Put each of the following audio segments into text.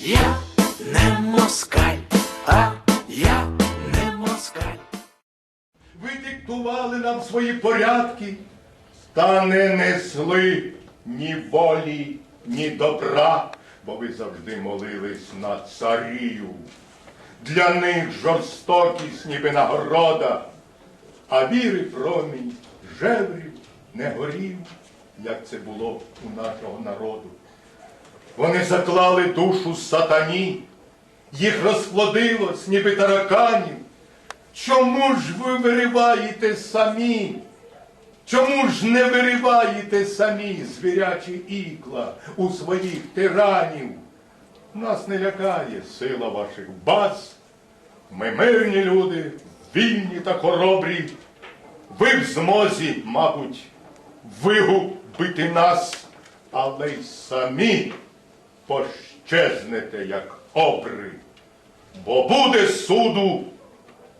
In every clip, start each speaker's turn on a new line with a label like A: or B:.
A: Я не москаль, а я не москаль.
B: Ви диктували нам свої порядки, та не несли ні волі, ні добра, бо ви завжди молились на царію. Для них жорстокість ніби нагорода, а віри промінь жеврів не горів, як це було у нашого народу. Вони заклали душу сатані, їх розплодилось, ніби тараканів. Чому ж ви вириваєте самі? Чому ж не вириваєте самі звірячі ікла у своїх тиранів? Нас не лякає сила ваших баз. Ми мирні люди, вільні та хоробрі. Ви в змозі, мабуть, вигубити нас, але й самі пощезнете, як обри. Бо буде суду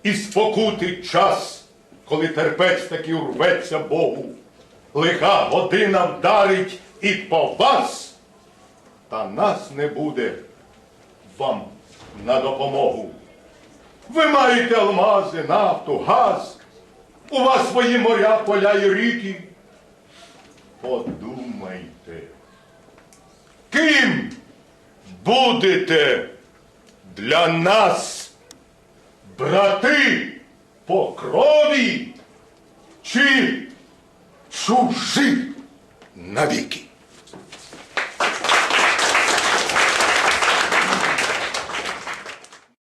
B: і спокути час, коли терпець таки урветься Богу. Лиха година вдарить і по вас, та нас не буде вам на допомогу. Ви маєте алмази, нафту, газ, у вас свої моря, поля і ріки. Подумайте, ким будете для нас? брати по крові чи чужі навіки?